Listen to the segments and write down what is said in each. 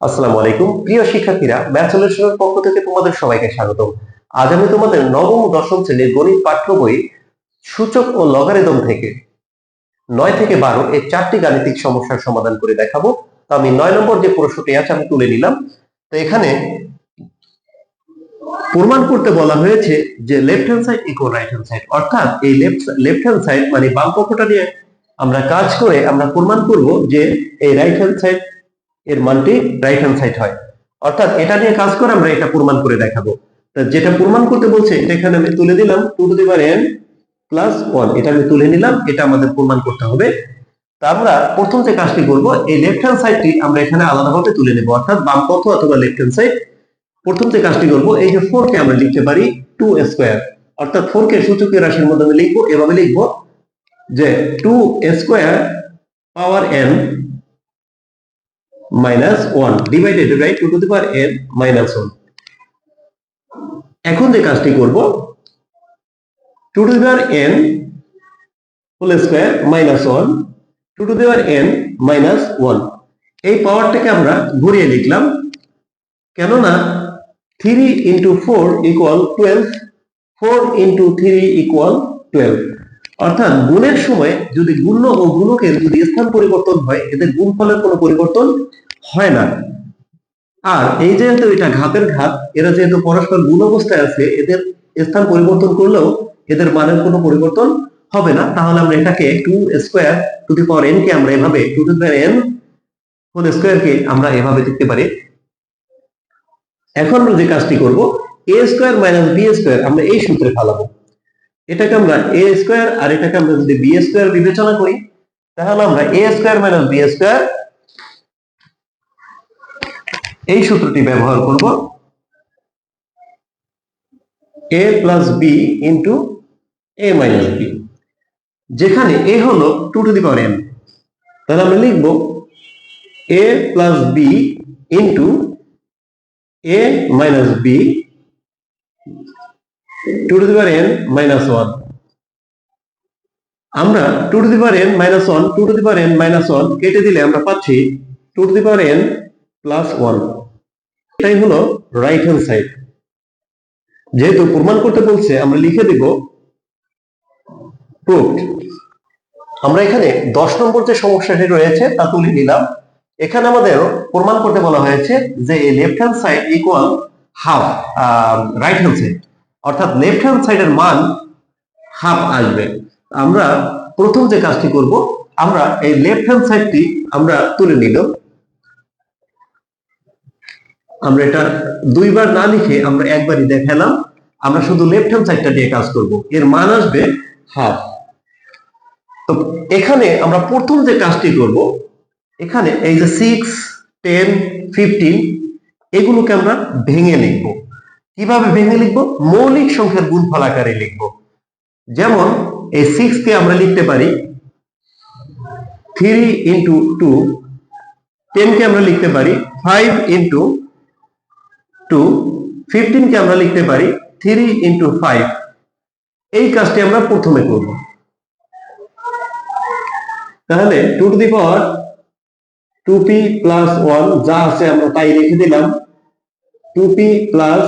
আসসালামু আলাইকুম। প্রিয় শিক্ষার্থীরা ম্যাথ সলিউশনের পক্ষ থেকে তোমাদের সবাইকে স্বাগত আজ আমি তোমাদের নবম, দশম শ্রেণির গণিত পাঠ্য বই সূচক ও লগারিদম থেকে নয় থেকে বারো এই চারটি গাণিতিক সমস্যার সমাধান করে দেখাবো। তো আমি নয় নম্বর যে প্রশ্নটি আছে, আমি তুলে নিলাম। তো এখানে প্রমাণ করতে বলা হয়েছে যে left hand side equal right hand side অর্থাৎ এই লেফট লেফট হ্যান্ড সাইড মানে বাম পক্ষটা নিয়ে আমরা কাজ করে আমরা প্রমাণ করব যে এই রাইট হ্যান্ড সাইড এর মানটি রাইট হ্যান্ড সাইড হয়। অর্থাৎ এটা নিয়ে কাজ করে আমরা এটা প্রমাণ করে দেখাবো। যেটা প্রমাণ করতে বলছে এটা এখানে আমি তুলে দিলাম two to the power n plus one এটা আমি তুলে নিলাম, এটা আমাদের প্রমাণ করতে হবে। তা আমরা প্রথম যে কাজটি করব, এই লেফট হ্যান্ড সাইডটি আমরা এখানে আলাদাভাবে তুলে নেব, অর্থাৎ বাম পক্ষ অথবা লেফট হ্যান্ড সাইড প্রথম যে কাজটি করব, এই যে ফোর কে আমরা লিখতে পারি টু স্কোয়ার অর্থাৎ ফোর কে সূচকীয় রাশির মাধ্যমে লিখব, এভাবে লিখব যে two square power n minus one divided by two to the power n minus one এখন যে কাজটি করব two to the power n whole square minus one two to the power n minus one এই পাওয়ারটাকে আমরা ঘুরিয়ে লিখলাম, কেননা three into four equal twelve four into three equal twelve অর্থাৎ গুণের সময় যদি গুণ্য ও গুণকের যদি স্থান পরিবর্তন হয় এদের গুণফলের কোনো পরিবর্তন হয় না। আর এই যেহেতু এটা ঘাতের ঘাত, এরা যেহেতু পরস্পর গুণ অবস্থায় আছে, এদের স্থান পরিবর্তন করলেও এদের মানের কোনো পরিবর্তন হবে না। তাহলে আমরা এটাকে two square to the power n কে আমরা এভাবে two to power n whole square কে আমরা এভাবে লিখতে পারি। এখন আমরা যে কাজটি করব A square minus B square আমরা এই সূত্রে ফালাবো। এটাকে আমরা এ স্কোয়ার আর এটাকে আমরা যদি বি স্কোয়ার বিবেচনা করি, তাহলে আমরা A square minus B square এই সূত্রটি ব্যবহার করব। A plus B into A minus B যেখানে এ হলো two to the power n তাহলে আমরা লিখব A plus B into A minus B two to the power n minus one. আমরা two to the power n minus one, two to the power n minus one কেটে দিলে আমরা পাচ্ছি two to the power n plus one. এটাই হলো right hand side যেহেতু প্রমাণ করতে বলছে, আমরা লিখে দেব প্রুফড আমরা এখানে দশ নম্বর যে সমস্যাটি রয়েছে তা তুলে নিলাম। এখানে আমাদের প্রমাণ করতে বলা হয়েছে যে left hand side equal half right hand side অর্থাৎ লেফট হ্যান্ড সাইডের মান হাফ আসবে। আমরা প্রথম যে কাজটি করব, আমরা এই লেফট হ্যান্ড সাইডটি আমরা তুলে নিল আমরা এটা দুইবার না লিখে আমরা একবারই দেখালাম। আমরা শুধু লেফট হ্যান্ড সাইডটা দিয়ে কাজ করব। এর মান আসবে হাফ তো এখানে আমরা প্রথম যে কাজটি করব, এখানে এই যে সিক্স টেন ফিফটিন এগুলোকে আমরা ভেঙে লিখব। কীভাবে ভেঙে লিখব? মৌলিক সংখ্যার গুণফল আকারে লিখব। যেমন, এই সিক্স কে আমরা লিখতে পারি থ্রি ইন্টু টু কে আমরা লিখতে পারি ফাইভ ইন্টু টু কে আমরা লিখতে পারি থ্রি ইন্টু ফাইভ এই কাজটি আমরা প্রথমে করব। তাহলে two to the power two P plus one যা আছে আমরা তাই রেখে দিলাম। Two P plus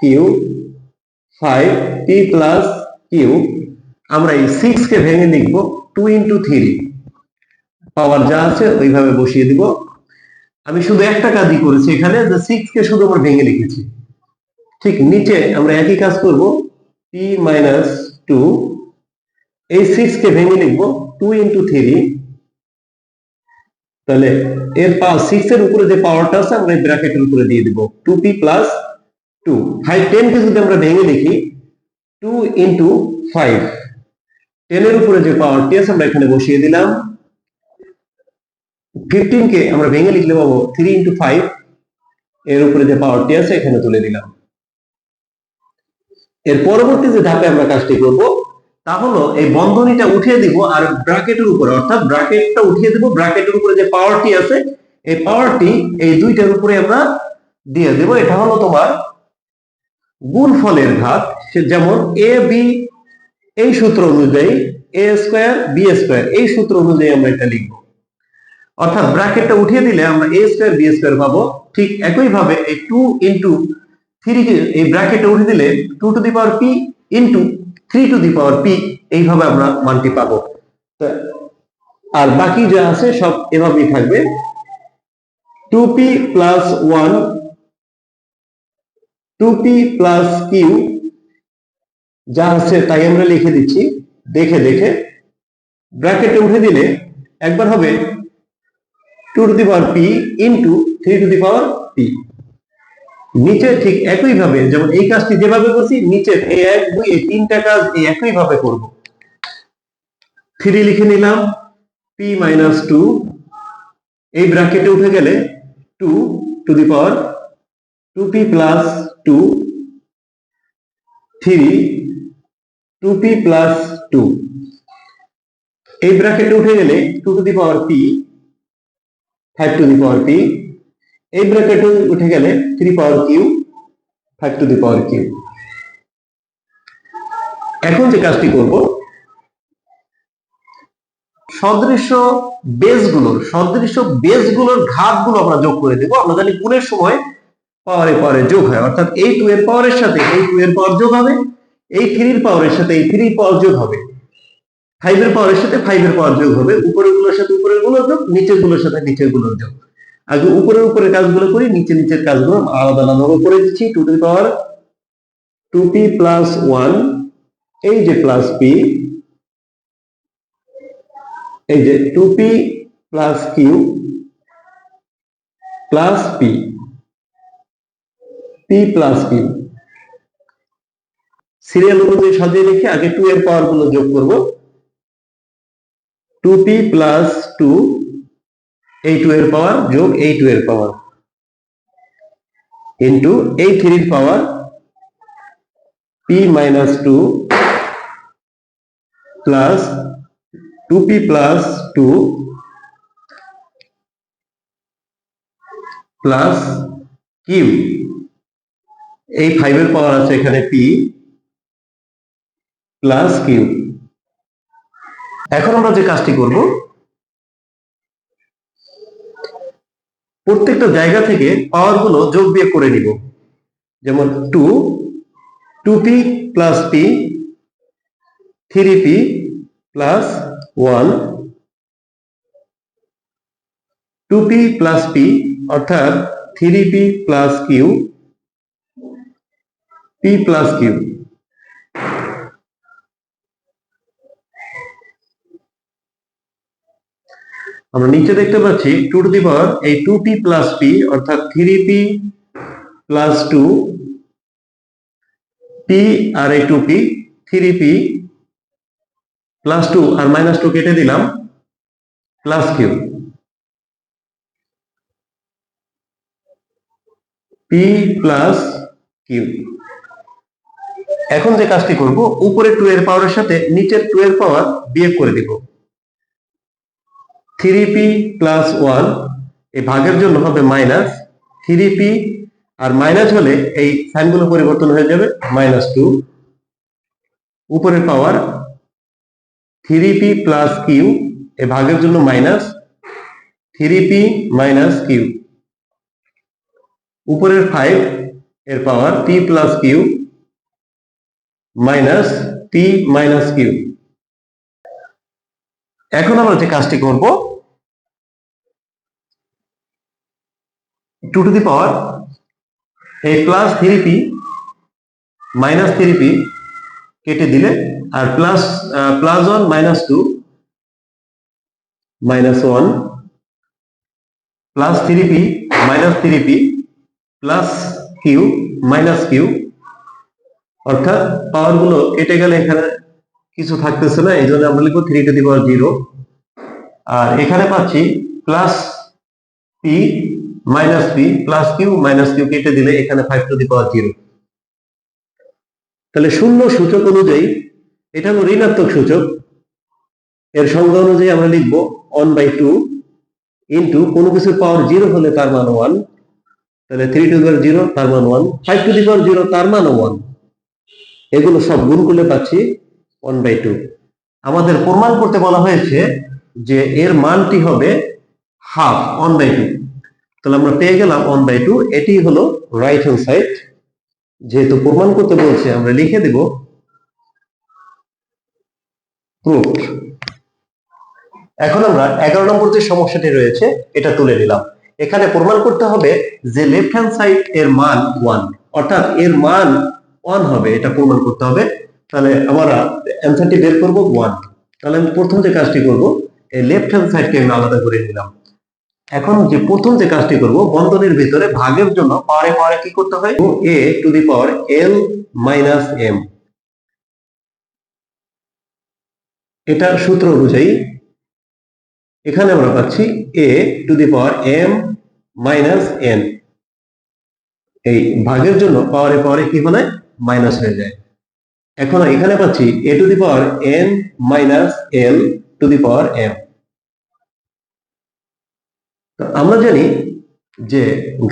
Q five P plus Q আমরা এই সিক্স কে ভেঙে লিখব টু ইন্টু থ্রি পাওয়ার যা আছে ওইভাবে বসিয়ে দিব। আমি শুধু একটা কাজই করেছি এখানে, যে সিক্স কে শুধু আমরা ভেঙে লিখেছি। ঠিক নিচে আমরা একই কাজ করব পি মাইনাস টু এই সিক্স কে ভেঙে লিখব টু ইন্টু থ্রি তাহলে এর সিক্স এর উপরে যে পাওয়ারটা আছে, আমরা ব্র্যাকেটের উপরে দিয়ে দিব। Two P plus two five ten কে যদি আমরা ভেঙে লিখি টু ইন্টু ফাইভ টেন এর উপরে যে পাওয়ারটি আছে, আমরা এখানে বসিয়ে দিলাম। ফিফটিন কে আমরা ভেঙে লিখলে পাবো থ্রি ইন্টু ফাইভ এর উপরে যে পাওয়ারটি আছে, এখানে তুলে দিলাম। এর পরবর্তী যে ধাপে আমরা কাজটি করব, তা হলো এই বন্ধনীটা উঠিয়ে দিব আর ব্র্যাকেটের উপরে। অর্থাৎ ব্র্যাকেটটা উঠিয়ে দিব, ব্র্যাকেটের উপরে যে পাওয়ারটি আছে, এই পাওয়ারটি এই দুইটার উপরে আমরা দিয়ে দেব। এটা হলো তোমার গুণফলের ঘাত, সে যেমন এ বি এই সূত্র অনুযায়ী এ স্কোয়ার বি স্কোয়ার এই সূত্র অনুযায়ী আমরা এটা লিখব। অর্থাৎ ব্র্যাকেটটা উঠিয়ে দিলে আমরা এ স্কোয়ার বি স্কোয়ার পাবো। ঠিক একইভাবে এই টু ইন্টু থ্রি এই ব্র্যাকেটে উঠে দিলে two to the power P into three to the power P এইভাবে আমরা মানটি পাবো। আর বাকি যা আছে সব এভাবেই থাকবে। Two P plus one two P plus Q যা আছে তাই আমরা লিখে দিচ্ছি, দেখে দেখে। ব্র্যাকেটে উঠে দিলে একবার হবে two to the power P into three to the power P নিচে ঠিক একই ভাবে যেমন এই কাজটি যেভাবে করছি, নিচে এই এক, দুই, এই তিনটা কাজ এই একই ভাবে করব। থ্রি লিখে নিলাম পি মাইনাস টু এই ব্র্যাকেটে উঠে গেলে two to the power two P plus two three two P plus two এই ব্র্যাকেটে উঠে গেলে two to the power P five to the power P এই ব্র্যাকেটে উঠে গেলে three power Q five to the power Q এখন যে কাজটি করব সদৃশ্য বেসগুলোর সদৃশ্য বেসগুলোর ঘাতগুলো আমরা যোগ করে দেবো। আমরা জানি গুণের সময় পাওয়ারে পাওয়ারে যোগ হয়। অর্থাৎ এই টু এর পাওয়ারের সাথে এই টু এর পাওয়ার যোগ হবে, এই থ্রির পাওয়ারের সাথে এই থ্রির পাওয়ার যোগ হবে। ফাইভের পাওয়ারের সাথে ফাইভের পাওয়ার যোগ হবে, উপরেরগুলোর সাথে উপরেরগুলোর যোগ, নিচেরগুলোর সাথে নিচেরগুলোর যোগ। আগে উপরের উপরের কাজগুলো করি, নিচে নিচের কাজগুলো আলাদা আলাদা করে দিচ্ছি two two power two P plus one এই যে প্লাস পি এই যে two P plus Q plus P P plus Q serial অনুযায়ী সাজিয়ে রেখে আগে টু এর পাওয়ারগুলো যোগ করব। টু পি প্লাস টু এই টু এর পাওয়ার যোগ এই টু এর পাওয়ার ইন্টু এই থ্রির power P minus two plus two P plus two plus Q এই ফাইভের পাওয়ার আছে এখানে পি প্লাস কিউ এখন আমরা যে কাজটি করব, প্রত্যেকটা জায়গা থেকে পাওয়ারগুলো যোগ বিয়োগ করে নিব। যেমন two two P plus P three P plus one two P plus P অর্থাৎ three P plus Q P plus Q আমরা নিচে দেখতে পাচ্ছি টু টু দি পাওয়ার এই টু পি প্লাস পি অর্থাৎ three P plus two P আর এই two P three P plus two আর minus two কেটে দিলাম plus Q P plus Q এখন যে কাজটি করব উপরে টু এর পাওয়ারের সাথে নিচের টু এর পাওয়ার বিয়োগ করে দিব। থ্রি পি প্লাস ওয়ান এই ভাগের জন্য হবে মাইনাস থ্রি পি আর মাইনাস হলে এই সাইনগুলো পরিবর্তন হয়ে যাবে মাইনাস টু উপরের power three p plus q এই ভাগের জন্য minus three p minus q উপরের ফাইভ এর power p plus q minus t minus q এখন আমরা যে কাজটি করব টু টু দি পাওয়ার এই plus three p minus three p কেটে দিলে, আর plus plus one minus two minus one plus three p minus three p plus q minus q অর্থাৎ পাওয়ারগুলো কেটে গেলে এখানে কিছু থাকতেছে না এই জন্য আমরা লিখব three to the power zero আর এখানে পাচ্ছি plus p minus p plus q minus q কেটে দিলে এখানে five to the power zero তাহলে শূন্য সূচক অনুযায়ী, এটা হলো ঋণাত্মক সূচক। এর সংজ্ঞা অনুযায়ী আমরা লিখব ওয়ান বাই টু ইন্টু কোনো কিছুর পাওয়ার জিরো হলে তার মান ওয়ান তাহলে three to the power zero তার মান one five to the power zero তার মান ওয়ান এগুলো সব গুণ করলে পাচ্ছি ওয়ান বাই টু আমাদের প্রমাণ করতে বলা হয়েছে যে এর মানটি হবে হাফ ওয়ান বাই টু তাহলে আমরা পেয়ে গেলাম ওয়ান বাই টু এটি হলো রাইট হ্যান্ড সাইড যেহেতু প্রমাণ করতে বলছে, আমরা লিখে দেব এখন আমরা এগারো নম্বর যে সমস্যাটি রয়েছে, এটা তুলে নিলাম। এখানে প্রমাণ করতে হবে যে লেফট হ্যান্ড সাইড এর মান ওয়ান অর্থাৎ এর মান ওয়ান হবে, এটা প্রমাণ করতে হবে। তাহলে আমরা অ্যান্সারটি বের করব ওয়ান তাহলে আমি প্রথম যে কাজটি করব, এই লেফট হ্যান্ড সাইডকে আমি আলাদা করে নিলাম। এখন যে প্রথম যে কাজটি করব, বন্ধনের ভিতরে ভাগের জন্য পারে পারে কি করতে হয়? A to the power l minus m এটা সূত্র অনুযায়ী, এখানে আমরা পাচ্ছি a to the power m minus n এই ভাগের জন্য পাওয়ারে পাওয়ারে কি হয়? মাইনাস হয়ে যায়। এখন এখানে পাচ্ছি a to the power n minus l to the power m আমরা জানি যে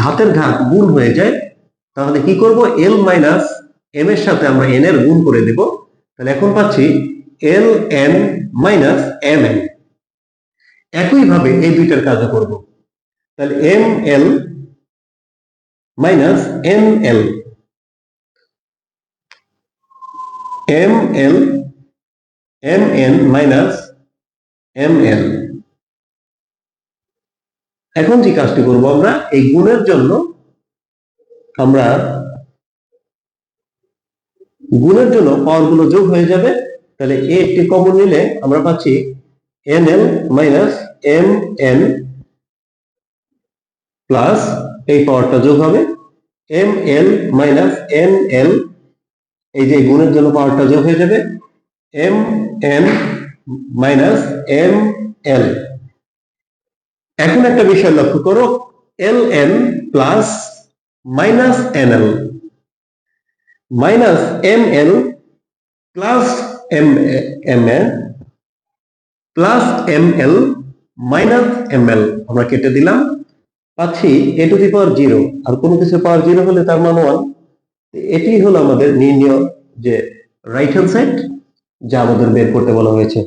ঘাতের ঘাত গুণ হয়ে যায়, তাহলে কি করব? এল মাইনাস এম এর সাথে আমরা এন এর গুণ করে দেব। তাহলে এখন পাচ্ছি l n minus m n একইভাবে এই দুইটার কাজও করব। তাহলে m l minus n l m l m n minus m l এখন যে কাজটি করব আমরা, এই গুণের জন্য আমরা গুণের জন্য পাওয়ারগুলো যোগ হয়ে যাবে। তাহলে এ একটি কমন নিলে আমরা পাচ্ছি n l minus m n plus এই পাওয়ারটা যোগ হবে। M l minus n l এই যে গুণের জন্য পাওয়ারটা যোগ হয়ে যাবে m, n minus m, l. এখন একটা বিষয় লক্ষ্য করো, l, n plus minus n, l. Minus m, l plus m m a plus m, l minus m, l. আমরা কেটে দিলাম। পাচ্ছি এ টু দি পাওয়ার জিরো। আর কোনো কিছু পাওয়ার জিরো হলে তার মান ওয়ান। এটি হলো আমাদের নির্ণয় যে রাইট হ্যান্ড সাইড যা আমাদের বের করতে বলা হয়েছে।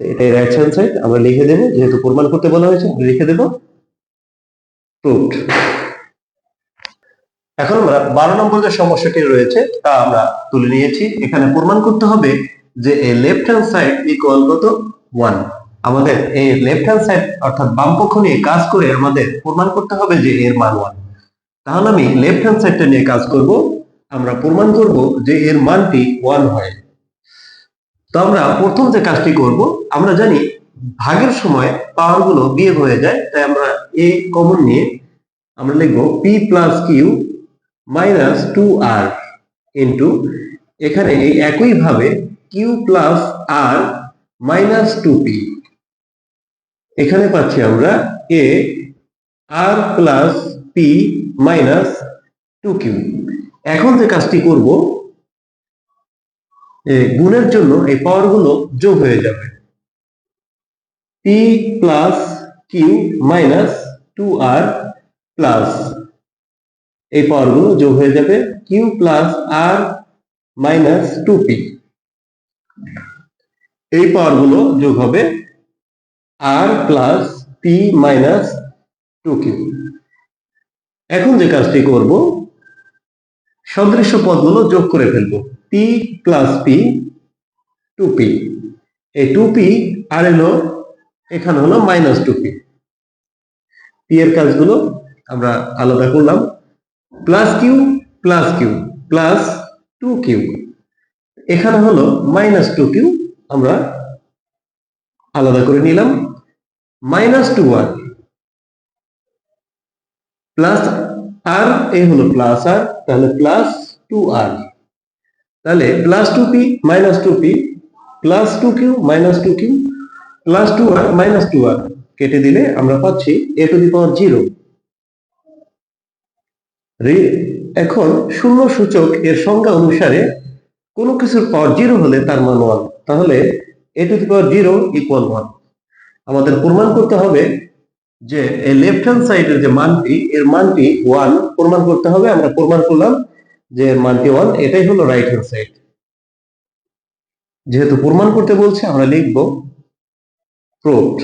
তো এটাই রাইট হ্যান্ড সাইড আমরা লিখে দেবো, যেহেতু প্রমাণ করতে বলা হয়েছে লিখে দেবো প্রুফড এখন আমরা বারো নম্বর যে সমস্যাটি রয়েছে, তা আমরা তুলে নিয়েছি। এখানে প্রমাণ করতে হবে যে এই লেফট হ্যান্ড সাইড ইকুয়াল কত? ওয়ান আমাদের এই লেফট হ্যান্ড সাইড অর্থাৎ বাম পক্ষ নিয়ে কাজ করে আমাদের প্রমাণ করতে হবে যে এর মান ওয়ান তাহলে আমি লেফট হ্যান্ড সাইডটা নিয়ে কাজ করব। আমরা প্রমাণ করব যে এর মানটি ওয়ান হয়। তো আমরা প্রথম যে কাজটি করব, আমরা জানি ভাগের সময় পাওয়ারগুলো বিয়োগ হয়ে যায়, তাই আমরা এই কমন নিয়ে আমরা লিখব p plus q minus two r into এখানে এই একই ভাবে q plus r minus two p এখানে পাচ্ছি আমরা a r plus p minus two q এখন যে কাজটি করব গুণের জন্য এই পাওয়ারগুলো যোগ হয়ে যাবে। P plus q minus two r plus এই পাওয়ারগুলো যোগ হয়ে যাবে q plus r minus two p এই পাওয়ারগুলো যোগ হবে r plus p minus two q এখন যে কাজটি করব সদৃশ্য পদগুলো যোগ করে ফেলব। P plus p two p এই টু আর এলো এখানে হলো মাইনাস টু পি পি এর কাজগুলো আমরা আলাদা করলাম। Plus q plus q plus two q এখানে হলো মাইনাস টু কিউ আমরা আলাদা করে নিলাম। Minus two one plus r এই হলো প্লাস আর, তাহলে প্লাস টু আর তাহলে plus two p minus two p plus two q minus two q plus two r minus two r কেটে দিলে আমরা পাচ্ছি এ টু দি পাওয়ার জিরো এখন শূন্য সূচক এর সংজ্ঞা অনুসারে কোনো কিছুর পাওয়ার জিরো হলে তার মান ওয়ান তাহলে a to the power zero equal one আমাদের প্রমাণ করতে হবে যে এই লেফট হ্যান্ড সাইডের যে মানটি, এর মানটি ওয়ান প্রমাণ করতে হবে। আমরা প্রমাণ করলাম যে এর মানটি ওয়ান এটাই হলো রাইট হ্যান্ড সাইড যেহেতু প্রমাণ করতে বলছে, আমরা লিখব প্রুফড